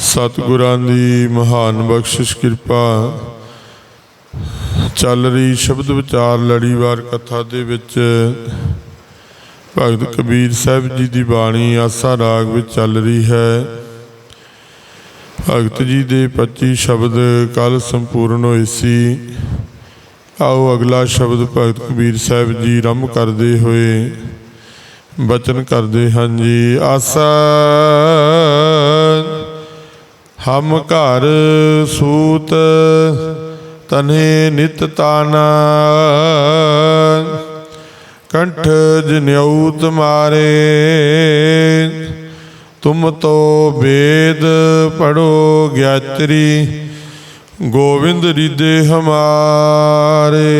ਸਤਿਗੁਰਾਂ ਦੀ ਮਹਾਨ ਬਖਸ਼ਿਸ਼ ਕਿਰਪਾ। ਚੱਲ ਰਹੀ ਸ਼ਬਦ ਵਿਚਾਰ ਲੜੀਵਾਰ ਕਥਾ ਦੇ ਵਿੱਚ ਭਗਤ ਕਬੀਰ ਸਾਹਿਬ ਜੀ ਦੀ ਬਾਣੀ ਆਸਾ ਰਾਗ ਵਿੱਚ ਚੱਲ ਰਹੀ ਹੈ। ਭਗਤ ਜੀ ਦੇ 25 ਸ਼ਬਦ ਕੱਲ ਸੰਪੂਰਨ ਹੋਏ ਸੀ। ਆਓ ਅਗਲਾ ਸ਼ਬਦ ਭਗਤ ਕਬੀਰ ਸਾਹਿਬ ਜੀ ਰੰਮ ਕਰਦੇ ਹੋਏ। ਬਚਨ ਕਰਦੇ ਹਨ ਜੀ, ਆਸਾ ਹਮ ਘਰ ਸੂਤ ਤਨੇ ਨਿਤ ਤਾਨਾ। ਕੰਠ ਜਨਿਉ ਤੁਮਾਰੇ ਤੁਮ ਤੋ ਵੇਦ ਪੜੋ ਗਿਆਤਰੀ। ਗੋਵਿੰਦ ਰਿਦੇ ਹਮਾਰੇ।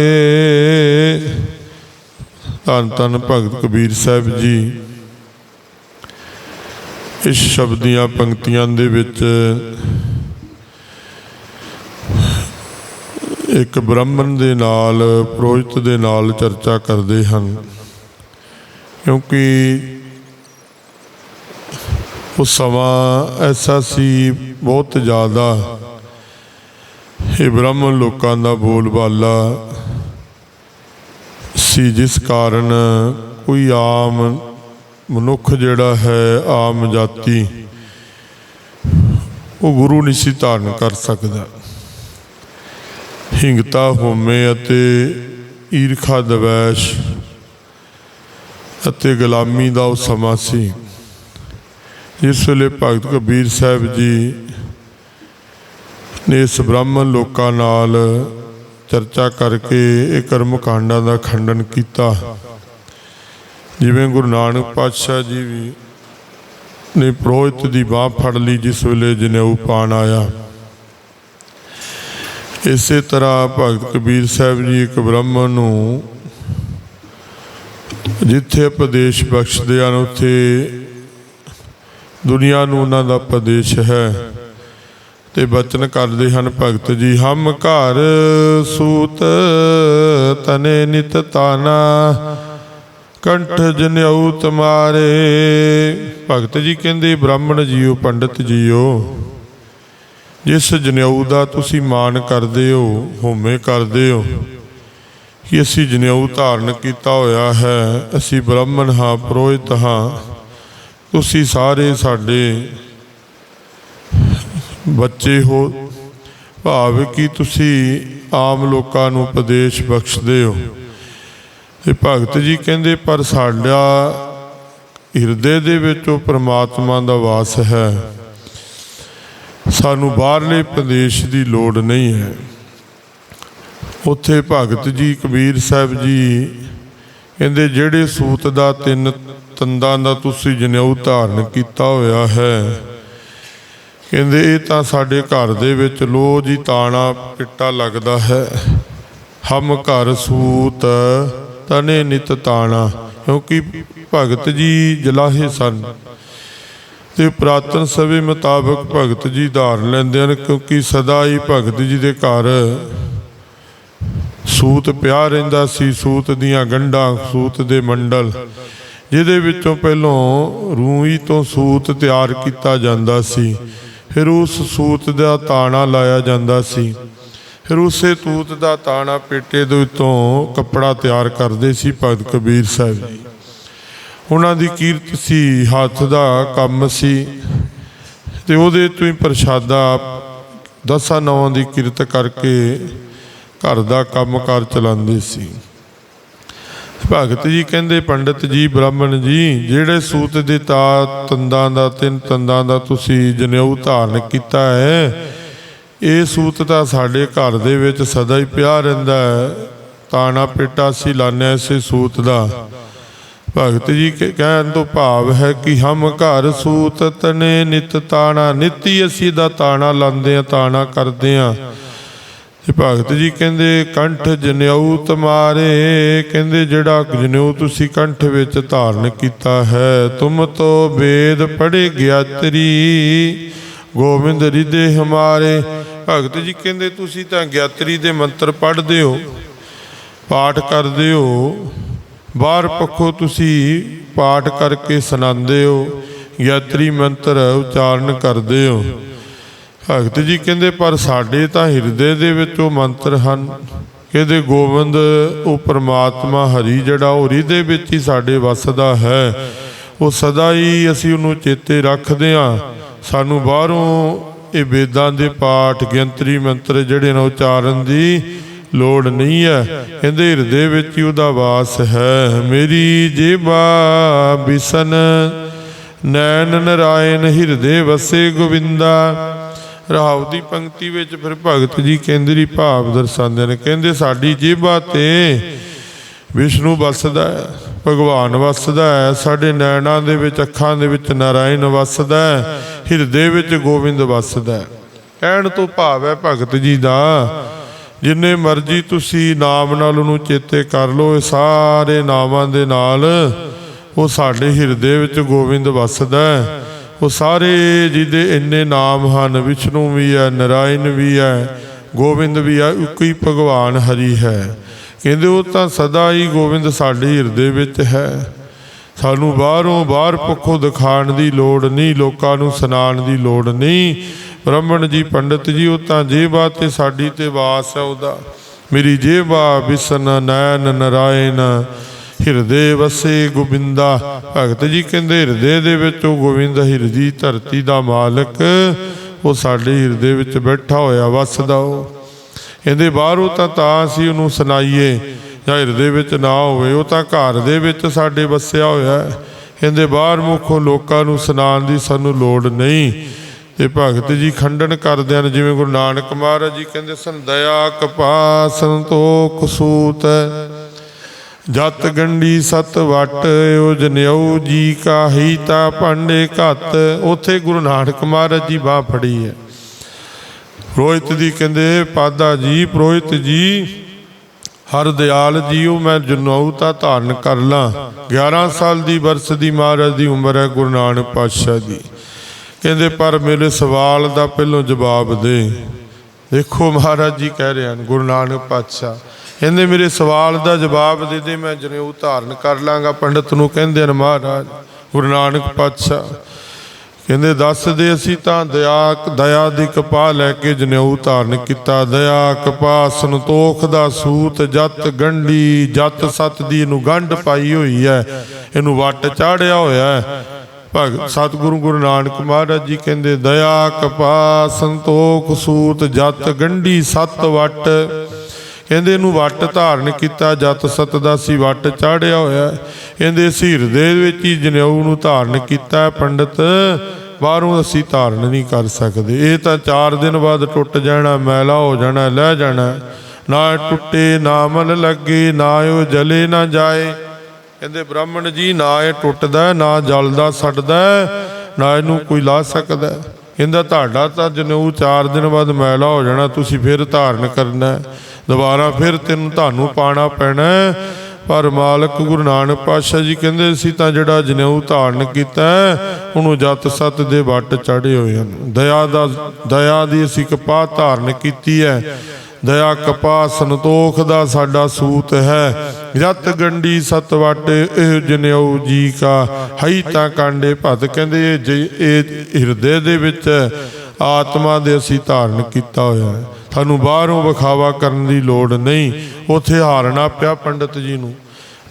ਧੰਨ ਧੰਨ ਭਗਤ ਕਬੀਰ ਸਾਹਿਬ ਜੀ। ਇਸ ਸ਼ਬਦ ਦੀਆਂ ਪੰਕਤੀਆਂ ਦੇ ਵਿੱਚ ਇੱਕ ਬ੍ਰਾਹਮਣ ਦੇ ਨਾਲ, ਪ੍ਰੋਹਿਤ ਦੇ ਨਾਲ ਚਰਚਾ ਕਰਦੇ ਹਨ। ਕਿਉਂਕਿ ਉਹ ਸਮਾਂ ਐਸਾ ਸੀ, ਬਹੁਤ ਜ਼ਿਆਦਾ। ਇਹ ਬ੍ਰਾਹਮਣ ਲੋਕਾਂ ਦਾ ਬੋਲਬਾਲਾ ਸੀ, ਜਿਸ ਕਾਰਨ ਕੋਈ ਆਮ ਮਨੁੱਖ ਜਿਹੜਾ ਹੈ ਆਮ ਜਾਤੀ, ਉਹ ਗੁਰੂ ਨਹੀਂ ਸੀ ਧਾਰਨ ਕਰ ਸਕਦਾ। ਹਿੰਗਤਾ ਹੋਮੇ ਅਤੇ ਈਰਖਾ, ਦਵੈਸ਼ ਅਤੇ ਗੁਲਾਮੀ ਦਾ ਉਹ ਸਮਾਂ ਸੀ। ਜਿਸ ਵੇਲੇ ਭਗਤ ਕਬੀਰ ਸਾਹਿਬ ਜੀ ਨੇ ਇਸ ਬ੍ਰਾਹਮਣ ਲੋਕਾਂ ਨਾਲ ਚਰਚਾ ਕਰਕੇ ਇਹ ਕਰਮ ਕਾਂਡਾਂ ਦਾ ਖੰਡਨ ਕੀਤਾ। ਜਿਵੇਂ ਗੁਰੂ ਨਾਨਕ ਪਾਤਸ਼ਾਹ ਜੀ ਵੀ ਨੇ ਪ੍ਰੋਹਿਤ ਦੀ ਬਾਹ ਫੜ ਲਈ ਜਿਸ ਵੇਲੇ ਜਨੇਊ ਪਾਣ ਆਇਆ। ਇਸੇ ਤਰ੍ਹਾਂ ਭਗਤ ਕਬੀਰ ਸਾਹਿਬ ਜੀ ਇੱਕ ਬ੍ਰਾਹਮਣ ਨੂੰ ਜਿੱਥੇ ਉਪਦੇਸ਼ ਬਖਸ਼ਦੇ ਹਨ, ਉੱਥੇ ਦੁਨੀਆ ਨੂੰ ਉਹਨਾਂ ਦਾ ਉਪਦੇਸ਼ ਹੈ ਤੇ ਬਚਨ ਕਰਦੇ ਹਨ ਭਗਤ ਜੀ, ਹਮ ਘਰ ਸੂਤ ਤਨੇ ਨਿਤ ਤਾਨਾ ਕੰਠ ਜਨਿਉ ਤੁਮਾਰੇ। ਭਗਤ ਜੀ ਕਹਿੰਦੇ, ਬ੍ਰਾਹਮਣ ਜੀਓ, ਪੰਡਤ ਜੀਓ, ਜਿਸ ਜਨਿਉ ਦਾ ਤੁਸੀਂ ਮਾਣ ਕਰਦੇ ਹੋ, ਹੋਮੇ ਕਰਦੇ ਹੋ, ਕਿ ਅਸੀਂ ਜਨਿਉ ਧਾਰਨ ਕੀਤਾ ਹੋਇਆ ਹੈ, ਅਸੀਂ ਬ੍ਰਾਹਮਣ ਹਾਂ, ਪ੍ਰੋਹਿਤ ਹਾਂ, ਤੁਸੀਂ ਸਾਰੇ ਸਾਡੇ ਬੱਚੇ ਹੋ, ਭਾਵ ਕਿ ਤੁਸੀਂ ਆਮ ਲੋਕਾਂ ਨੂੰ ਉਪਦੇਸ਼ ਬਖਸ਼ਦੇ ਹੋ। ਤੇ ਭਗਤ ਜੀ ਕਹਿੰਦੇ, ਪਰ ਸਾਡਾ ਹਿਰਦੇ ਦੇ ਵਿੱਚ ਉਹ ਪ੍ਰਮਾਤਮਾ ਦਾ ਵਾਸ ਹੈ। ਸਾਨੂੰ ਬਾਹਰਲੇ ਪ੍ਰਦੇਸ਼ ਦੀ ਲੋੜ ਨਹੀਂ ਹੈ। ਉੱਥੇ ਭਗਤ ਜੀ, ਕਬੀਰ ਸਾਹਿਬ ਜੀ ਕਹਿੰਦੇ, ਜਿਹੜੇ ਸੂਤ ਦਾ ਤਿੰਨ ਤੰਦਾਂ ਦਾ ਤੁਸੀਂ ਜਨੇਊ ਧਾਰਨ ਕੀਤਾ ਹੋਇਆ ਹੈ, ਕਹਿੰਦੇ, ਇਹ ਤਾਂ ਸਾਡੇ ਘਰ ਦੇ ਵਿੱਚ ਲੋਹ ਜੀ ਤਾਣਾ ਪਿੱਟਾ ਲੱਗਦਾ ਹੈ। ਹਮ ਘਰ ਸੂਤ ਤਨੇ ਨਿਤ ਤਾਣਾ, ਕਿਉਂਕਿ ਭਗਤ ਜੀ ਜਲਾਹੇ ਸਨ। ਤੇ ਪ੍ਰਾਤਨ ਸਭੇ ਮੁਤਾਬਕ ਭਗਤ ਜੀ ਧਾਰ ਲੈਂਦੇ ਹਨ, ਕਿਉਂਕਿ ਸਦਾ ਹੀ ਭਗਤ ਜੀ ਦੇ ਘਰ ਸੂਤ ਪਿਆ ਰਹਿੰਦਾ ਸੀ, ਸੂਤ ਦੀਆਂ ਗੰਢਾਂ, ਸੂਤ ਦੇ ਮੰਡਲ, ਜਿਹਦੇ ਵਿੱਚੋਂ ਪਹਿਲੋਂ ਰੂਈ ਤੋਂ ਸੂਤ ਤਿਆਰ ਕੀਤਾ ਜਾਂਦਾ ਸੀ। ਫਿਰ ਉਸ ਸੂਤ ਦਾ ਤਾਣਾ ਲਾਇਆ ਜਾਂਦਾ ਸੀ। ਫਿਰ ਉਸੇ ਤੂਤ ਦਾ ਤਾਣਾ ਪੇਟੇ ਦੇ ਤੋਂ ਕੱਪੜਾ ਤਿਆਰ ਕਰਦੇ ਸੀ ਭਗਤ ਕਬੀਰ ਸਾਹਿਬ ਜੀ। ਉਹਨਾਂ ਦੀ ਕੀਰਤ ਸੀ, ਹੱਥ ਦਾ ਕੰਮ ਸੀ ਤੇ ਉਹਦੇ ਤੋਂ ਹੀ ਪ੍ਰਸ਼ਾਦਾ, ਦਸਾਂ ਨਵਾਂ ਦੀ ਕਿਰਤ ਕਰਕੇ ਘਰ ਦਾ ਕੰਮਕਾਰ ਚਲਾਉਂਦੇ ਸੀ। ਭਗਤ ਜੀ ਕਹਿੰਦੇ, ਪੰਡਤ ਜੀ, ਬ੍ਰਾਹਮਣ ਜੀ, ਜਿਹੜੇ ਸੂਤ ਦੇ ਤਾ, ਤੰਦਾਂ ਦਾ, ਤਿੰਨ ਤੰਦਾਂ ਦਾ ਤੁਸੀਂ ਜਨੇਊ ਧਾਰਨ ਕੀਤਾ ਹੈ ਇਹ ਸੂਤ ਤਾਂ ਸਾਡੇ ਘਰ ਦੇ ਵਿੱਚ ਸਦਾ ਹੀ ਪਿਆ ਰਹਿੰਦਾ ਹੈ। ਤਾਣਾ ਪੇਟਾ ਸੀ ਲਾਣੇ ਇਸੇ ਸੂਤ ਦਾ। ਭਗਤ ਜੀ ਕਹਿਣ ਤੋਂ ਭਾਵ ਹੈ ਕਿ ਹਮ ਘਰ ਸੂਤ ਤਨੇ ਨਿਤ ਤਾਣਾ। ਨਿਤੀ ਅਸੀਂ ਦਾ ਤਾਣਾ ਲਾਉਂਦੇ ਆ ਤਾਣਾ ਕਰਦੇ ਆ ਤੇ ਭਗਤ ਜੀ ਕਹਿੰਦੇ, ਕੰਠ ਜਨੇਊ ਤੁਮਾਰੇ ਕਹਿੰਦੇ, ਜਿਹੜਾ ਜਨੇਊ ਤੁਸੀਂ ਕੰਠ ਵਿੱਚ ਧਾਰਨ ਕੀਤਾ ਹੈ, ਤੁਮ ਤੋ ਵੇਦ ਪੜ੍ਹੇ ਗਿਆਤਰੀ ਗੋਬਿੰਦ ਰਿਦੇ ਹਮਾਰੇ। ਭਗਤ ਜੀ ਕਹਿੰਦੇ, ਤੁਸੀਂ ਤਾਂ ਗਿਆਤਰੀ ਦੇ ਮੰਤਰ ਪੜ੍ਹਦੇ ਹੋ, ਪਾਠ ਕਰਦੇ ਹੋ, ਬਾਹਰ ਪੱਖੋਂ ਤੁਸੀਂ ਪਾਠ ਕਰਕੇ ਸੁਣਾਉਂਦੇ ਹੋ, ਗਿਆਤਰੀ ਮੰਤਰ ਉਚਾਰਨ ਕਰਦੇ ਹੋ। ਭਗਤ ਜੀ ਕਹਿੰਦੇ, ਪਰ ਸਾਡੇ ਤਾਂ ਹਿਰਦੇ ਦੇ ਵਿੱਚ ਉਹ ਮੰਤਰ ਹਨ। ਕਹਿੰਦੇ, ਗੋਬਿੰਦ, ਉਹ ਪਰਮਾਤਮਾ ਹਰੀ ਜਿਹੜਾ ਉਹ ਹਿਰਦੇ ਵਿੱਚ ਹੀ ਸਾਡੇ ਵਸਦਾ ਹੈ। ਉਹ ਸਦਾ ਹੀ ਅਸੀਂ ਉਹਨੂੰ ਚੇਤੇ ਰੱਖਦੇ ਹਾਂ। ਸਾਨੂੰ ਬਾਹਰੋਂ ਇਹ ਵੇਦਾਂ ਦੇ ਪਾਠ ਗਿਣਤਰੀ ਮੰਤਰ ਜਿਹੜੇ ਨੇ ਉਚਾਰਨ ਦੀ ਲੋੜ ਨਹੀਂ ਹੈ। ਕਹਿੰਦੇ ਹਿਰਦੇ ਵਿੱਚ ਹੀ ਉਹਦਾ ਵਾਸ ਹੈ। ਮੇਰੀ ਜੀਬਾ ਬਿਸਨ, ਨੈਣ ਨਰਾਇਣ ਹਿਰਦੇ ਵਸੇ ਗੋਵਿੰਦਾ। ਰਾਵ ਦੀ ਪੰਕਤੀ ਵਿੱਚ ਫਿਰ ਭਗਤ ਜੀ ਕੇਂਦਰੀ ਭਾਵ ਦਰਸਾਉਂਦੇ ਨੇ, ਕਹਿੰਦੇ ਸਾਡੀ ਜੀਬਾ ਤੇ ਵਿਸ਼ਨੂੰ ਵਸਦਾ ਹੈ। ਭਗਵਾਨ ਵਸਦਾ ਹੈ, ਸਾਡੇ ਨੈਣਾਂ ਦੇ ਵਿੱਚ, ਅੱਖਾਂ ਦੇ ਵਿੱਚ ਨਾਰਾਇਣ ਵਸਦਾ ਹੈ, ਹਿਰਦੇ ਵਿੱਚ ਗੋਬਿੰਦ ਵਸਦਾ ਹੈ। ਕਹਿਣ ਤੋਂ ਭਾਵ ਹੈ ਭਗਤ ਜੀ ਦਾ, ਜਿੰਨੇ ਮਰਜ਼ੀ ਤੁਸੀਂ ਨਾਮ ਨਾਲ ਉਹਨੂੰ ਚੇਤੇ ਕਰ ਲਓ, ਇਹ ਸਾਰੇ ਨਾਮਾਂ ਦੇ ਨਾਲ ਉਹ ਸਾਡੇ ਹਿਰਦੇ ਵਿੱਚ ਗੋਬਿੰਦ ਵਸਦਾ ਹੈ। ਉਹ ਸਾਰੇ ਜਿਹਦੇ ਇੰਨੇ ਨਾਮ ਹਨ, ਵਿਸ਼ਨੂੰ ਵੀ ਹੈ, ਨਰਾਇਣ ਵੀ ਹੈ, ਗੋਬਿੰਦ ਵੀ ਹੈ, ਇੱਕੋ ਹੀ ਭਗਵਾਨ ਹਰੀ ਹੈ। ਕਹਿੰਦੇ ਉਹ ਤਾਂ ਸਦਾ ਹੀ ਗੋਬਿੰਦ ਸਾਡੇ ਹਿਰਦੇ ਵਿੱਚ ਹੈ। ਸਾਨੂੰ ਬਾਹਰੋਂ ਬਾਹਰ ਪੱਖੋਂ ਦਿਖਾਣ ਦੀ ਲੋੜ ਨਹੀਂ, ਲੋਕਾਂ ਨੂੰ ਸੁਣਾਉਣ ਦੀ ਲੋੜ ਨਹੀਂ। ਬ੍ਰਾਹਮਣ ਜੀ, ਪੰਡਿਤ ਜੀ, ਉਹ ਤਾਂ ਜੇਬਾ ਤੇ ਸਾਡੀ ਤੇ ਵਾਸ ਹੈ ਉਹਦਾ। ਮੇਰੀ ਜੇਬਾ ਬਿਸਨ ਨੈਣ ਨਰਾਇਣ, ਹਿਰਦੇ ਵਸੇ ਗੋਬਿੰਦਾ। ਭਗਤ ਜੀ ਕਹਿੰਦੇ ਹਿਰਦੇ ਦੇ ਵਿੱਚ ਉਹ ਗੋਬਿੰਦ ਹਿਰਦੀ ਧਰਤੀ ਦਾ ਮਾਲਕ, ਉਹ ਸਾਡੇ ਹਿਰਦੇ ਵਿੱਚ ਬੈਠਾ ਹੋਇਆ ਵਸਦਾ ਉਹ। ਇਹਦੇ ਬਾਹਰੋਂ ਤਾਂ ਤਾਂ ਅਸੀਂ ਉਹਨੂੰ ਸੁਣਾਈਏ। ਜਾਂ ਹਿਰਦੇ ਵਿੱਚ ਨਾ ਹੋਵੇ, ਉਹ ਤਾਂ ਘਰ ਦੇ ਵਿੱਚ ਸਾਡੇ ਵਸਿਆ ਹੋਇਆ ਹੈ। ਕਹਿੰਦੇ ਬਾਹਰ ਮੁਖੋਂ ਲੋਕਾਂ ਨੂੰ ਸੁਣਾਉਣ ਦੀ ਸਾਨੂੰ ਲੋੜ ਨਹੀਂ। ਤੇ ਭਗਤ ਜੀ ਖੰਡਨ ਕਰਦੇ ਹਨ, ਜਿਵੇਂ ਗੁਰੂ ਨਾਨਕ ਮਹਾਰਾਜ ਜੀ ਕਹਿੰਦੇ ਸੰਦਇਆ ਕਪਾ ਸੰਤੋਖ ਸੂਤ ਜਤ ਗੰਡੀ ਸਤ ਵਟ ਓ ਜੀ ਕਾਹੀ ਤਾ ਭਾਂਡੇ ਘਤ। ਉਥੇ ਗੁਰੂ ਨਾਨਕ ਮਹਾਰਾਜ ਜੀ ਬਾਹ ਫੜੀ ਹੈ। ਰੋਹਿਤ ਦੀ ਕਹਿੰਦੇ, ਪਾਦਾ ਜੀ, ਪ੍ਰੋਹਿਤ ਜੀ, ਹਰ ਦਿਆਲ ਜੀਓ ਮੈਂ ਜਨਉ ਤਾਂ ਧਾਰਨ ਕਰ ਲਾਂ। 11 ਸਾਲ ਦੀ ਵਰਸ ਦੀ ਮਹਾਰਾਜ ਦੀ ਉਮਰ ਹੈ ਗੁਰੂ ਨਾਨਕ ਪਾਤਸ਼ਾਹ ਦੀ। ਕਹਿੰਦੇ, ਪਰ ਮੇਰੇ ਸਵਾਲ ਦਾ ਪਹਿਲੋਂ ਜਵਾਬ ਦੇ। ਦੇਖੋ, ਮਹਾਰਾਜ ਜੀ ਕਹਿ ਰਹੇ ਹਨ, ਗੁਰੂ ਨਾਨਕ ਪਾਤਸ਼ਾਹ, ਕਹਿੰਦੇ, ਮੇਰੇ ਸਵਾਲ ਦਾ ਜਵਾਬ ਦੇ ਦੇ, ਮੈਂ ਜਨੇਊ ਧਾਰਨ ਕਰ ਲਾਂਗਾ। ਪੰਡਤ ਨੂੰ ਕਹਿੰਦੇ ਹਨ, ਮਹਾਰਾਜ, ਗੁਰੂ ਨਾਨਕ ਪਾਤਸ਼ਾਹ ਕਹਿੰਦੇ ਦੱਸਦੇ ਅਸੀਂ ਤਾਂ ਦਇਆ ਦਇਆ ਦੀ ਕਪਾ ਲੈ ਕੇ ਜਨੇਊ ਧਾਰਨ ਕੀਤਾ। ਦਇਆ ਕਪਾ ਸੰਤੋਖ ਦਾ ਸੂਤ, ਜਤ ਗੰਢੀ, ਜਤ ਸਤ ਦੀ ਇਹਨੂੰ ਗੰਢ ਪਾਈ ਹੋਈ ਹੈ। ਇਹਨੂੰ ਵੱਟ ਚਾੜਿਆ ਹੋਇਆ ਹੈ। ਭਗ ਸਤਿਗੁਰੂ ਗੁਰੂ ਨਾਨਕ ਮਹਾਰਾਜ ਜੀ ਕਹਿੰਦੇ, ਦਇਆ ਕਪਾ ਸੰਤੋਖ ਸੂਤ, ਜਤ ਗੰਢੀ, ਸਤ ਵਟ। ਕਹਿੰਦੇ ਇਹਨੂੰ ਵੱਟ ਧਾਰਨ ਕੀਤਾ ਜਤ ਸਤ ਦਾ ਸੀ ਵੱਟ ਚਾੜਿਆ ਹੋਇਆ। ਹੈ। ਕਹਿੰਦੇ ਇਸ ਵਿੱਚ ਹੀ ਜਨੇਊ ਨੂੰ ਧਾਰਨ ਕੀਤਾ ਹੈ, ਪੰਡਤ। ਬਾਹਰੋਂ ਅਸੀਂ ਧਾਰਨ ਨਹੀਂ ਕਰ ਸਕਦੇ। ਇਹ ਤਾਂ 4 ਦਿਨ ਬਾਅਦ ਟੁੱਟ ਜਾਣਾ, ਮੈਲਾ ਹੋ ਜਾਣਾ, ਲੈ ਜਾਣਾ। ਨਾ ਟੁੱਟੇ, ਨਾ ਮਨ ਲੱਗੇ, ਨਾ ਉਹ ਜਲੇ ਨਾ ਜਾਏ। ਕਹਿੰਦੇ ਬ੍ਰਾਹਮਣ ਜੀ, ਨਾ ਇਹ ਟੁੱਟਦਾ ਨਾ ਜਲਦਾ, ਸੜਦਾ ਨਾ ਇਹਨੂੰ ਕੋਈ ਲਾ ਸਕਦਾ ਕਹਿੰਦਾ ਤੁਹਾਡਾ ਤਾਂ ਜਨੇਊ 4 ਦਿਨ ਬਾਅਦ ਮੈਲਾ ਹੋ ਜਾਣਾ, ਤੁਸੀਂ ਫਿਰ ਧਾਰਨ ਕਰਨਾ ਦੁਬਾਰਾ ਫਿਰ ਤੈਨੂੰ ਤੁਹਾਨੂੰ ਪਾਣਾ ਪੈਣਾ ਪਰ ਮਾਲਕ ਗੁਰੂ ਨਾਨਕ ਪਾਤਸ਼ਾਹ ਜੀ ਕਹਿੰਦੇ ਸੀ, ਤਾਂ ਜਿਹੜਾ ਜਨੇਊ ਧਾਰਨ ਕੀਤਾ ਉਹਨੂੰ ਜਤ ਸਤ ਦੇ ਵੱਟ ਚੜੇ ਹੋਏ ਹਨ। ਦਇਆ ਦਾ, ਦਇਆ ਦੀ ਅਸੀਂ ਕਪਾਹ ਧਾਰਨ ਕੀਤੀ ਹੈ। ਦਇਆ, ਕਪਾਹ, ਸੰਤੋਖ ਦਾ ਸਾਡਾ ਸੂਤ ਹੈ। ਜਤ ਗੰਡੀ ਸਤ ਵਟ, ਇਹ ਜਨੇਊ ਜੀ ਕਾ ਹਈ ਤਾਂ ਕਾਂਡੇ ਭਤ। ਕਹਿੰਦੇ, ਇਹ ਜ- ਇਹ ਹਿਰਦੇ ਦੇ ਵਿੱਚ ਆਤਮਾ ਦੇ ਅਸੀਂ ਧਾਰਨ ਕੀਤਾ ਹੋਇਆ ਹੈ। ਸਾਨੂੰ ਬਾਹਰੋਂ ਵਿਖਾਵਾ ਕਰਨ ਦੀ ਲੋੜ ਨਹੀਂ। ਉਥੇ ਹਾਰਨਾ ਪਿਆ ਪੰਡਤ ਜੀ ਨੂੰ।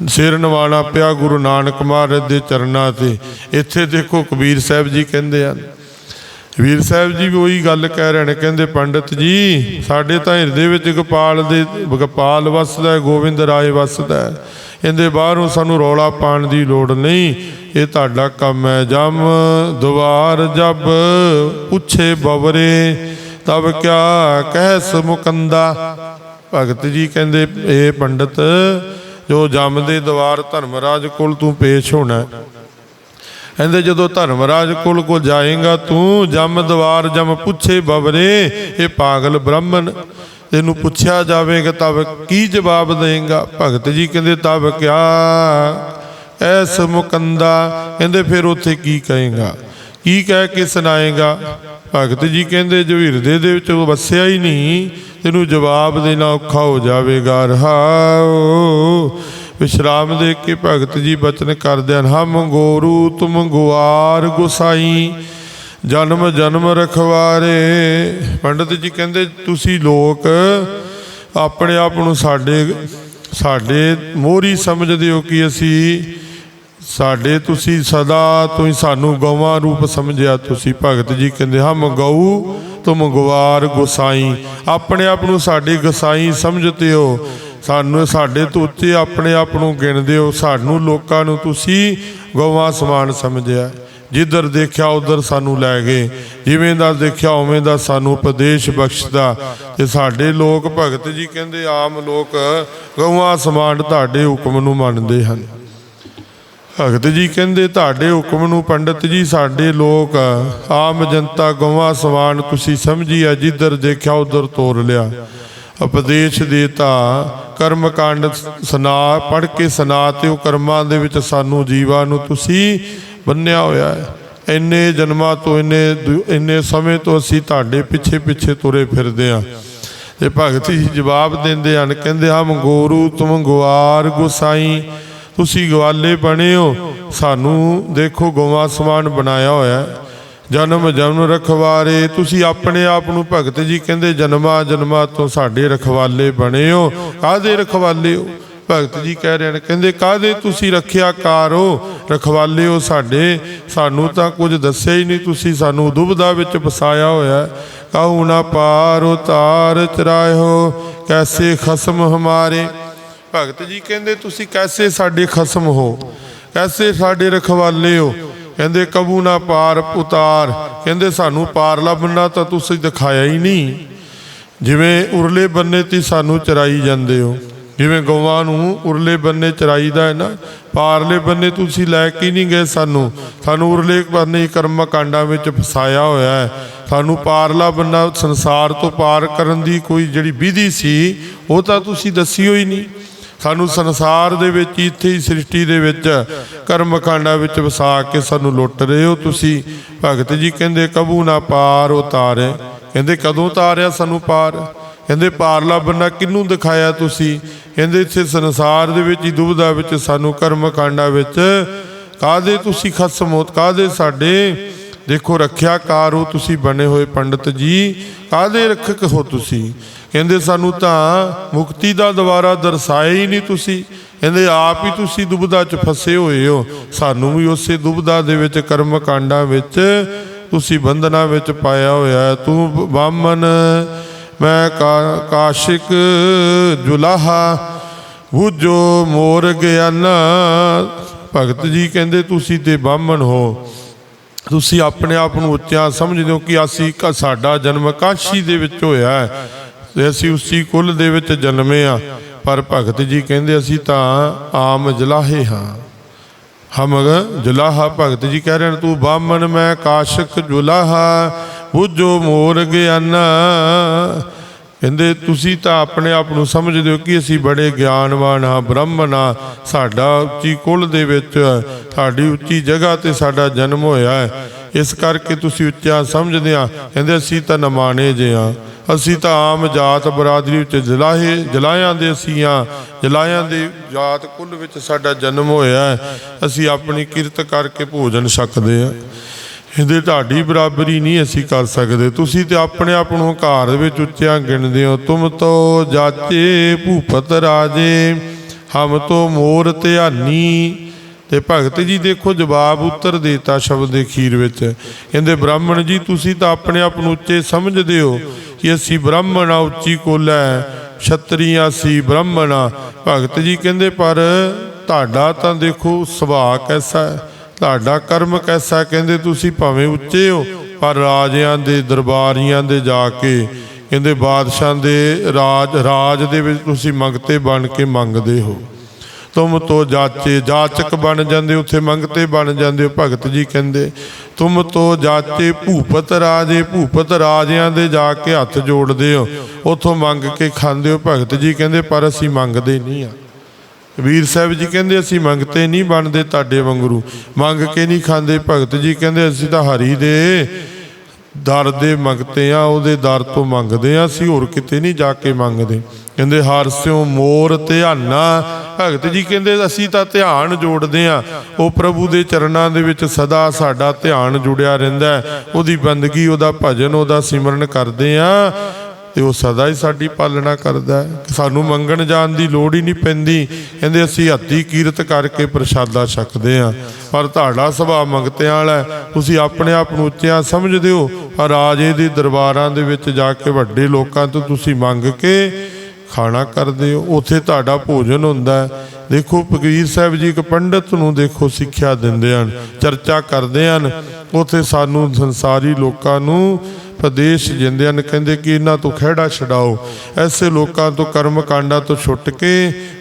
ਸਿਰ ਨਵਾਣਾ ਪਿਆ ਗੁਰੂ ਨਾਨਕ ਮਹਾਰਾਜ ਦੇ ਚਰਨਾਂ ਤੇ। ਇੱਥੇ ਦੇਖੋ ਕਬੀਰ ਸਾਹਿਬ ਜੀ ਕਹਿੰਦੇ ਹਨ। ਵੀਰ ਸਾਹਿਬ ਜੀ ਵੀ ਉਹੀ ਗੱਲ ਕਹਿ ਰਹੇ ਨੇ, ਕਹਿੰਦੇ ਪੰਡਤ ਜੀ, ਸਾਡੇ ਤਾਂ ਹਿਰਦੇ ਵਿੱਚ ਗੋਪਾਲ ਦੇ, ਗੋਪਾਲ ਵਸਦਾ ਗੋਬਿੰਦ ਰਾਏ ਵਸਦਾ ਹੈ। ਇਹਦੇ ਬਾਹਰੋਂ ਸਾਨੂੰ ਰੌਲਾ ਪਾਉਣ ਦੀ ਲੋੜ ਨਹੀਂ। ਇਹ ਤੁਹਾਡਾ ਕੰਮ ਹੈ। ਜਮ ਦੁਆਰ ਜਬ, ਪੁੱਛੇ ਬਵਰੇ ਤਬ ਕਿਆ ਕਹਿ ਸਮੁਕੰਦਾ? ਭਗਤ ਜੀ ਕਹਿੰਦੇ ਇਹ ਪੰਡਤ, ਜੋ ਜਮ ਦੇ ਦਵਾਰ ਧਰਮਰਾਜ ਕੋਲ ਤੂੰ ਪੇਸ਼ ਹੋਣਾ ਹੈ। ਕਹਿੰਦੇ, ਜਦੋਂ ਧਰਮਰਾਜ ਕੋਲ ਕੋ ਜਾਏਗਾ ਤੂੰ, ਜਮ ਦਵਾਰ, ਜਮ ਪੁੱਛੇ ਬਬਰੇ, ਇਹ ਪਾਗਲ ਬ੍ਰਾਹਮਣ। ਤੈਨੂੰ ਪੁੱਛਿਆ ਜਾਵੇਗਾ, ਤਬ ਕੀ ਜਵਾਬ ਦੇਂਗਾ? ਭਗਤ ਜੀ ਕਹਿੰਦੇ, ਤਬ ਕਿਆ ਐਸ ਮੁਕੰਦਾ ਕਹਿੰਦੇ, ਫਿਰ ਉੱਥੇ ਕੀ ਕਹੇਗਾ? ਕੀ ਕਹਿ ਕੇ ਸੁਣਾਏਗਾ? ਭਗਤ ਜੀ ਕਹਿੰਦੇ ਜੋ ਹਿਰਦੇ ਦੇ ਵਿੱਚ ਉਹ ਵਸਿਆ ਹੀ ਨਹੀਂ। ਤੈਨੂੰ ਜਵਾਬ ਦੇਣਾ ਔਖਾ ਹੋ ਜਾਵੇਗਾ। ਰਹਾਓ। ਵਿਸ਼ਰਾਮ ਦੇ ਕੇ ਭਗਤ ਜੀ ਬਚਨ ਕਰਦੇ ਹਨ। ਹਮ ਗੋਰੂ, ਤੁਮ ਗੁਆਰ ਗੁਸਾਈ, ਜਨਮ ਜਨਮ ਰਖਵਾਰੇ। ਪੰਡਤ ਜੀ ਕਹਿੰਦੇ, ਤੁਸੀਂ ਲੋਕ ਆਪਣੇ ਆਪ ਨੂੰ ਸਾਡੇ ਸਾਡੇ ਮੋਹਰੀ ਸਮਝਦੇ ਹੋ ਕਿ ਅਸੀਂ ਸਾਡੇ ਤੁਸੀਂ ਸਦਾ ਤੋਂ ਹੀ ਸਾਨੂੰ ਗਊਆਂ ਰੂਪ ਸਮਝਿਆ, ਤੁਸੀਂ ਭਗਤ ਜੀ ਕਹਿੰਦੇ ਹਮ ਗਊ ਤੁਮ ਗਵਾਰ ਗੁਸਾਈ। ਆਪਣੇ ਆਪ ਨੂੰ ਸਾਡੇ ਗਸਾਈ ਸਮਝਦੇ ਹੋ। ਸਾਨੂੰ ਸਾਡੇ ਤੋਂ ਉੱਤੇ ਆਪਣੇ ਆਪ ਨੂੰ ਗਿਣਦੇ ਹੋ। ਸਾਨੂੰ ਲੋਕਾਂ ਨੂੰ ਤੁਸੀਂ ਗਊਆਂ ਸਮਾਨ ਸਮਝਿਆ। ਜਿੱਧਰ ਦੇਖਿਆ, ਉਧਰ ਸਾਨੂੰ ਲੈ ਗਏ। ਜਿਵੇਂ ਦਾ ਦੇਖਿਆ, ਉਵੇਂ ਦਾ ਸਾਨੂੰ ਉਪਦੇਸ਼ ਬਖਸ਼ਦਾ। ਤੇ ਸਾਡੇ ਲੋਕ ਭਗਤ ਜੀ ਕਹਿੰਦੇ, ਆਮ ਲੋਕ ਗਊਆਂ ਸਮਾਨ ਤੁਹਾਡੇ ਹੁਕਮ ਨੂੰ ਮੰਨਦੇ ਹਨ। ਭਗਤ ਜੀ ਕਹਿੰਦੇ, ਤੁਹਾਡੇ ਹੁਕਮ ਨੂੰ ਪੰਡਤ ਜੀ ਸਾਡੇ ਲੋਕ ਆਮ ਜਨਤਾ ਗਵਾਂ ਸਮਾਨ ਤੁਸੀਂ ਸਮਝੀ ਆ, ਜਿੱਧਰ ਦੇਖਿਆ ਉਧਰ ਤੋਰ ਲਿਆ। ਉਪਦੇਸ਼ ਦੇਤਾ ਕਰਮ ਕਾਂਡ ਸੁਨਾ ਪੜ ਕੇ ਸੁਣਾ ਤੇ ਉਹ ਕਰਮਾਂ ਦੇ ਵਿੱਚ ਸਾਨੂੰ ਜੀਵਾਂ ਨੂੰ ਤੁਸੀਂ ਬੰਨਿਆ ਹੋਇਆ ਹੈ। ਇੰਨੇ ਜਨਮਾਂ ਤੋਂ, ਇੰਨੇ ਦੁ- ਇੰਨੇ ਸਮੇਂ ਤੋਂ ਅਸੀਂ ਤੁਹਾਡੇ ਪਿੱਛੇ ਪਿੱਛੇ ਤੁਰੇ ਫਿਰਦੇ ਆ ਤੇ ਭਗਤ ਜੀ ਜਵਾਬ ਦਿੰਦੇ ਹਨ, ਕਹਿੰਦੇ, ਹਮ ਗੋਰੂ ਤੁਮ ਗੁਆਰ ਗੁਸਾਈ ਤੁਸੀਂ ਗਵਾਲੇ ਬਣੇ ਹੋ। ਸਾਨੂੰ ਦੇਖੋ ਗੋਵਾ ਸਮਾਨ ਬਣਾਇਆ ਹੋਇਆ ਜਨਮ ਜਨਮ ਰਖਵਾਰੇ। ਤੁਸੀਂ ਆਪਣੇ ਆਪ ਨੂੰ ਭਗਤ ਜੀ ਕਹਿੰਦੇ, ਜਨਮਾਂ ਜਨਮਾਂ ਤੋਂ ਸਾਡੇ ਰਖਵਾਲੇ ਬਣੇ ਹੋ। ਕਾਦੇ ਰਖਵਾਲੇ ਹੋ? ਭਗਤ ਜੀ ਕਹਿ ਰਹੇ ਨੇ, ਕਹਿੰਦੇ ਕਾਦੇ ਤੁਸੀਂ ਰੱਖਿਆ ਕਾਰ ਰਖਵਾਲੇ ਹੋ ਸਾਡੇ। ਸਾਨੂੰ ਤਾਂ ਕੁਝ ਦੱਸਿਆ ਹੀ ਨਹੀਂ ਤੁਸੀਂ। ਸਾਨੂੰ ਦੁਬਦਾ ਵਿੱਚ ਫਸਾਇਆ ਹੋਇਆ ਹੈ। ਨਾ ਪਾਰ ਉਤਾਰ ਚਰਾਇਓ। ਕੈਸੇ ਖਸਮ ਹਮਾਰੇ? ਭਗਤ ਜੀ ਕਹਿੰਦੇ, ਤੁਸੀਂ ਕੈਸੇ ਸਾਡੇ ਖਸਮ ਹੋ? ਕੈਸੇ ਸਾਡੇ ਰਖਵਾਲੇ ਹੋ? ਕਹਿੰਦੇ, ਕਬੂ ਨਾ ਪਾਰ ਉਤਾਰ ਕਹਿੰਦੇ, ਸਾਨੂੰ ਪਾਰ ਲੱਭਣਾ ਤਾਂ ਤੁਸੀਂ ਦਿਖਾਇਆ ਹੀ ਨਹੀਂ। ਜਿਵੇਂ ਉਰਲੇ ਬੰਨੇ ਤੇ ਸਾਨੂੰ ਚਰਾਈ ਜਾਂਦੇ ਹੋ, ਜਿਵੇਂ ਗਊਆਂ ਨੂੰ ਉਰਲੇ ਬੰਨੇ ਚਰਾਈਦਾ ਹੈ ਨਾ, ਪਾਰਲੇ ਬੰਨੇ ਤੁਸੀਂ ਲੈ ਕੇ ਨਹੀਂ ਗਏ ਸਾਨੂੰ। ਸਾਨੂੰ ਉਰਲੇ ਬੰਨੇ ਹੀ ਕਰਮ ਕਾਂਡਾਂ ਵਿੱਚ ਫਸਾਇਆ ਹੋਇਆ ਹੈ। ਸਾਨੂੰ ਪਾਰਲਾ ਬੰਨਾ ਸੰਸਾਰ ਤੋਂ ਪਾਰ ਕਰਨ ਦੀ ਕੋਈ ਜਿਹੜੀ ਵਿਧੀ ਸੀ, ਉਹ ਤਾਂ ਤੁਸੀਂ ਦੱਸੀ ਹੋਈ ਨਹੀਂ। ਸਾਨੂੰ ਸੰਸਾਰ ਦੇ ਵਿੱਚ ਹੀ, ਇੱਥੇ ਹੀ ਸ੍ਰਿਸ਼ਟੀ ਦੇ ਵਿੱਚ ਕਰਮ ਕਾਂਡਾਂ ਵਿੱਚ ਵਸਾ ਕੇ ਸਾਨੂੰ ਲੁੱਟ ਰਹੇ ਹੋ ਤੁਸੀਂ। ਭਗਤ ਜੀ ਕਹਿੰਦੇ ਕਬੂ ਨਾ ਪਾਰ ਉਤਾਰੇ ਕਹਿੰਦੇ ਕਦੋਂ ਤਾਰਿਆ ਸਾਨੂੰ ਪਾਰ? ਕਹਿੰਦੇ ਪਾਰਲਾ ਬੰਨਾ ਕਿਹਨੂੰ ਦਿਖਾਇਆ ਤੁਸੀਂ? ਕਹਿੰਦੇ ਇੱਥੇ ਸੰਸਾਰ ਦੇ ਵਿੱਚ ਹੀ ਦੁਬਦਾ ਵਿੱਚ ਸਾਨੂੰ ਕਰਮ ਕਾਂਡਾਂ ਵਿੱਚ। ਕਾਦੇ ਤੁਸੀਂ ਖਸਮੋਤ ਹੋ ਕਾਦੇ ਸਾਡੇ? ਦੇਖੋ ਰੱਖਿਆ ਕਾਰੋ ਤੁਸੀਂ ਬਣੇ ਹੋਏ ਪੰਡਤ ਜੀ। ਕਾਦੇ ਰੱਖਕ ਹੋ ਤੁਸੀਂ? ਕਹਿੰਦੇ ਸਾਨੂੰ ਤਾਂ ਮੁਕਤੀ ਦਾ ਦੁਆਰਾ ਦਰਸਾਇਆ ਹੀ ਨਹੀਂ ਤੁਸੀਂ। ਕਹਿੰਦੇ ਆਪ ਹੀ ਤੁਸੀਂ ਦੁਬਦਾ 'ਚ ਫਸੇ ਹੋਏ ਹੋ। ਸਾਨੂੰ ਵੀ ਉਸੇ ਦੁਬਦਾ ਦੇ ਵਿੱਚ ਕਰਮ ਕਾਂਡਾਂ ਵਿੱਚ ਤੁਸੀਂ ਬੰਧਨਾਂ ਵਿੱਚ ਪਾਇਆ ਹੋਇਆ ਤੂੰ ਬਾਮਨ ਮੈਂ ਕਾ- ਕਾਸ਼ਿਕ, ਜੁਲਾਹਾ, ਬੁੱਝੋ ਮੋਰ ਗਿਆਨਾ ਭਗਤ ਜੀ ਕਹਿੰਦੇ ਤੁਸੀਂ ਤੇ ਬਾਹਮਣ ਹੋ। ਤੁਸੀਂ ਆਪਣੇ ਆਪ ਨੂੰ ਉੱਚਾ ਸਮਝਦੇ ਹੋ ਕਿ ਅਸੀਂ ਕ- ਸਾਡਾ ਜਨਮ ਕਾਸ਼ੀ ਦੇ ਵਿੱਚ ਹੋਇਆ ਹੈ। ਤੇ ਅਸੀਂ ਉਸੀ ਕੁੱਲ ਦੇ ਵਿੱਚ ਜਨਮੇ ਆ ਪਰ ਭਗਤ ਜੀ ਕਹਿੰਦੇ ਅਸੀਂ ਤਾਂ ਆਮ ਜਲਾਹੇ ਹਾਂ। ਹਮਗ ਜੁਲਾਹਾ ਭਗਤ ਜੀ ਕਹਿ ਰਹੇ ਨੇ, ਤੂੰ ਬਾਹਮਣ, ਮੈਂ ਕਾਸ਼ਕ ਜੁਲਾਹਾ, ਬੁੱਝੋ ਮੋਰ ਗਿਆਨਾ ਕਹਿੰਦੇ, ਤੁਸੀਂ ਤਾਂ ਆਪਣੇ ਆਪ ਨੂੰ ਸਮਝਦੇ ਹੋ ਕਿ ਅਸੀਂ ਬੜੇ ਗਿਆਨਵਾਨ ਹਾਂ, ਬ੍ਰਹਮਣ ਹਾਂ। ਸਾਡਾ ਉੱਚੀ ਕੁਲ ਦੇ ਵਿੱਚ, ਸਾਡੀ ਉੱਚੀ ਜਗ੍ਹਾ ਤੇ ਸਾਡਾ ਜਨਮ ਹੋਇਆ ਹੈ। ਇਸ ਕਰਕੇ ਤੁਸੀਂ ਉੱਚਾ ਸਮਝਦੇ ਆ ਕਹਿੰਦੇ, ਅਸੀਂ ਤਾਂ ਨਮਾਣੇ ਜੇ ਆ ਅਸੀਂ ਤਾਂ ਆਮ ਜਾਤ ਬਰਾਦਰੀ ਵਿੱਚ ਜਲਾਹੇ ਜਲਾਇਆਂ ਦੇ ਅਸੀਂ ਆ ਜਲਾਇਆਂ ਦੇ ਜਾਤ ਕੁੱਲ ਵਿੱਚ ਸਾਡਾ ਜਨਮ ਹੋਇਆ ਹੈ। ਅਸੀਂ ਆਪਣੀ ਕਿਰਤ ਕਰਕੇ ਭੋਜਨ ਛਕਦੇ ਆ ਇਹਦੇ ਤੁਹਾਡੀ ਬਰਾਬਰੀ ਨਹੀਂ ਅਸੀਂ ਕਰ ਸਕਦੇ। ਤੁਸੀਂ ਤੇ ਆਪਣੇ ਆਪ ਨੂੰ ਹੰਕਾਰ ਵਿੱਚ ਉੱਚਿਆਂ ਗਿਣਦੇ ਹੋ। ਤੁਮ ਤੋ ਜਾਚੇ ਭੂਪਤ ਰਾਜੇ, ਹਮ ਤੋ ਮੋਰ ਧਿਆਨੀ। ਤੇ ਭਗਤ ਜੀ ਦੇਖੋ ਜਵਾਬ ਉੱਤਰ ਦੇਤਾ ਸ਼ਬਦ ਦੇ ਖੀਰ ਵਿੱਚ। ਕਹਿੰਦੇ, ਬ੍ਰਾਹਮਣ ਜੀ, ਤੁਸੀਂ ਤਾਂ ਆਪਣੇ ਆਪ ਨੂੰ ਉੱਚੇ ਸਮਝਦੇ ਹੋ ਕਿ ਅਸੀਂ ਬ੍ਰਾਹਮਣ ਆ, ਉੱਚੀ ਕੋਲ ਹੈ, ਛਤਰੀਆਂ ਸੀ ਬ੍ਰਾਹਮਣ ਆ। ਭਗਤ ਜੀ ਕਹਿੰਦੇ, ਪਰ ਤੁਹਾਡਾ ਤਾਂ ਦੇਖੋ ਸੁਭਾਅ ਕੈਸਾ ਹੈ, ਤੁਹਾਡਾ ਕਰਮ ਕੈਸਾ ਕਹਿੰਦੇ, ਤੁਸੀਂ ਭਾਵੇਂ ਉੱਚੇ ਹੋ, ਪਰ ਰਾਜਿਆਂ ਦੇ ਦਰਬਾਰੀਆਂ ਦੇ ਜਾ ਕੇ। ਕਹਿੰਦੇ, ਬਾਦਸ਼ਾਹ ਦੇ ਰਾਜ ਰਾਜ ਦੇ ਵਿੱਚ ਤੁਸੀਂ ਮੰਗਤੇ ਬਣ ਕੇ ਮੰਗਦੇ ਹੋ। ਤੁਮ ਤੋ ਜਾਚੇ ਜਾਚਕ ਬਣ ਜਾਂਦੇ, ਉੱਥੇ ਮੰਗਤੇ ਬਣ ਜਾਂਦੇ ਹੋ ਭਗਤ ਜੀ ਕਹਿੰਦੇ, ਤੁਮ ਤੋ ਜਾਚੇ ਭੂਪਤ ਰਾਜੇ, ਭੂਪਤ ਰਾਜਿਆਂ ਦੇ ਜਾ ਕੇ ਹੱਥ ਜੋੜਦੇ ਹੋ, ਉਥੋਂ ਮੰਗ ਕੇ ਖਾਂਦੇ ਹੋ, ਭਗਤ ਜੀ ਕਹਿੰਦੇ, ਪਰ ਅਸੀਂ ਮੰਗਦੇ ਨਹੀਂ ਆ ਵੀਰ ਸਾਹਿਬ ਜੀ ਕਹਿੰਦੇ, ਅਸੀਂ ਮੰਗਤੇ ਨਹੀਂ ਬਣਦੇ ਤੁਹਾਡੇ ਵਾਂਗਰੂ ਮੰਗ ਕੇ ਨਹੀਂ ਖਾਂਦੇ, ਭਗਤ ਜੀ ਕਹਿੰਦੇ, ਅਸੀਂ ਤਾਂ ਹਰੀ ਦੇ ਦਰ ਦੇ ਮੰਗਤੇ ਆ ਉਹਦੇ ਦਰ ਤੋਂ ਮੰਗਦੇ ਆ ਅਸੀਂ ਹੋਰ ਕਿਤੇ ਨਹੀਂ ਜਾ ਕੇ ਮੰਗਦੇ। ਕਹਿੰਦੇ ਹਾਰਸਿਓ ਮੋਰ ਧਿਆਨਾ ਭਗਤ ਜੀ ਕਹਿੰਦੇ ਅਸੀਂ ਤਾਂ ਧਿਆਨ ਜੋੜਦੇ ਆ ਉਹ ਪ੍ਰਭੂ ਦੇ ਚਰਨਾਂ ਦੇ ਵਿੱਚ ਸਦਾ ਸਾਡਾ ਧਿਆਨ ਜੁੜਿਆ ਰਹਿੰਦਾ ਉਹਦੀ ਬੰਦਗੀ, ਉਹਦਾ ਭਜਨ, ਉਹਦਾ ਸਿਮਰਨ ਕਰਦੇ ਆ ਤੇ ਉਹ ਸਦਾ ਹੀ ਸਾਡੀ ਪਾਲਣਾ ਕਰਦਾ ਹੈ। ਸਾਨੂੰ ਮੰਗਣ ਜਾਣ ਦੀ ਲੋੜ ਹੀ ਨਹੀਂ ਪੈਂਦੀ। ਕਹਿੰਦੇ ਅਸੀਂ ਹੱਥੀ ਕੀਰਤ ਕਰਕੇ ਪ੍ਰਸ਼ਾਦਾ ਛਕਦੇ ਆ ਪਰ ਤੁਹਾਡਾ ਸੁਭਾਅ ਮੰਗਤਿਆਂ ਵਾਲਾ ਹੈ। ਤੁਸੀਂ ਆਪਣੇ ਆਪ ਨੂੰ ਉੱਚਿਆ ਸਮਝਦੇ ਹੋ। ਪਰ ਰਾਜੇ ਦੇ ਦਰਬਾਰਾਂ ਦੇ ਵਿੱਚ ਜਾ ਕੇ ਵੱਡੇ ਲੋਕਾਂ ਤੋਂ ਤੁਸੀਂ ਮੰਗ ਕੇ ਖਾਣਾ ਕਰਦੇ ਹੋ, ਉੱਥੇ ਤੁਹਾਡਾ ਭੋਜਨ ਹੁੰਦਾ ਹੈ। ਦੇਖੋ, ਫਕੀਰ ਸਾਹਿਬ ਜੀ ਇੱਕ ਪੰਡਤ ਨੂੰ ਦੇਖੋ, ਸਿੱਖਿਆ ਦਿੰਦੇ ਹਨ, ਚਰਚਾ ਕਰਦੇ ਹਨ। ਉੱਥੇ ਸਾਨੂੰ ਸੰਸਾਰੀ ਲੋਕਾਂ ਨੂੰ ਪ੍ਰਦੇਸ਼ ਜਿੰਦੇ ਹਨ, ਕਹਿੰਦੇ ਕਿ ਇਹਨਾਂ ਤੋਂ ਖਿਹੜਾ ਛਡਾਓ। ਐਸੇ ਲੋਕਾਂ ਤੋਂ ਕਰਮ ਕਾਂਡਾਂ ਤੋਂ ਛੁੱਟ ਕੇ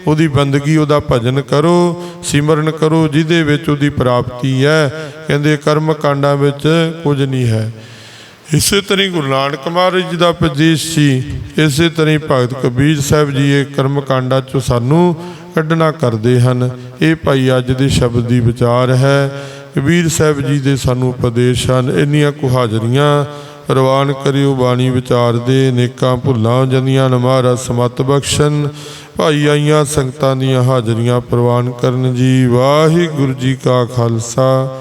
ਉਹਦੀ ਬੰਦਗੀ, ਉਹਦਾ ਭਜਨ ਕਰੋ, ਸਿਮਰਨ ਕਰੋ, ਜਿਹਦੇ ਵਿੱਚ ਉਹਦੀ ਪ੍ਰਾਪਤੀ ਹੈ। ਕਹਿੰਦੇ ਕਰਮ ਕਾਂਡਾਂ ਵਿੱਚ ਕੁਝ ਨਹੀਂ ਹੈ। ਇਸੇ ਤਰ੍ਹਾਂ ਹੀ ਗੁਰੂ ਨਾਨਕ ਮਹਾਰਾਜ ਜੀ ਦਾ ਉਪਦੇਸ਼ ਸੀ। ਇਸੇ ਤਰ੍ਹਾਂ ਹੀ ਭਗਤ ਕਬੀਰ ਸਾਹਿਬ ਜੀ ਇਹ ਕਰਮ ਕਾਂਡਾਂ ਚੋਂ ਸਾਨੂੰ ਕੱਢਣਾ ਕਰਦੇ ਹਨ। ਇਹ ਭਾਈ ਅੱਜ ਦੇ ਸ਼ਬਦ ਦੀ ਵਿਚਾਰ ਹੈ। ਕਬੀਰ ਸਾਹਿਬ ਜੀ ਦੇ ਸਾਨੂੰ ਉਪਦੇਸ਼ ਹਨ। ਇੰਨੀਆਂ ਕੁ ਹਾਜ਼ਰੀਆਂ ਪ੍ਰਵਾਨ ਕਰਿਓ, ਬਾਣੀ ਵਿਚਾਰ ਦੇ ਨੇਕਾਂ ਭੁੱਲਾਂ ਹੋ ਜਾਂਦੀਆਂ ਨੇ ਮਹਾਰਾਜ ਸਮਤ ਬਖਸ਼ਣ। ਭਾਈ ਆਈਆਂ ਸੰਗਤਾਂ ਦੀਆਂ ਹਾਜ਼ਰੀਆਂ ਪ੍ਰਵਾਨ ਕਰਨ ਜੀ। ਵਾਹਿਗੁਰੂ ਜੀ ਕਾ ਖਾਲਸਾ।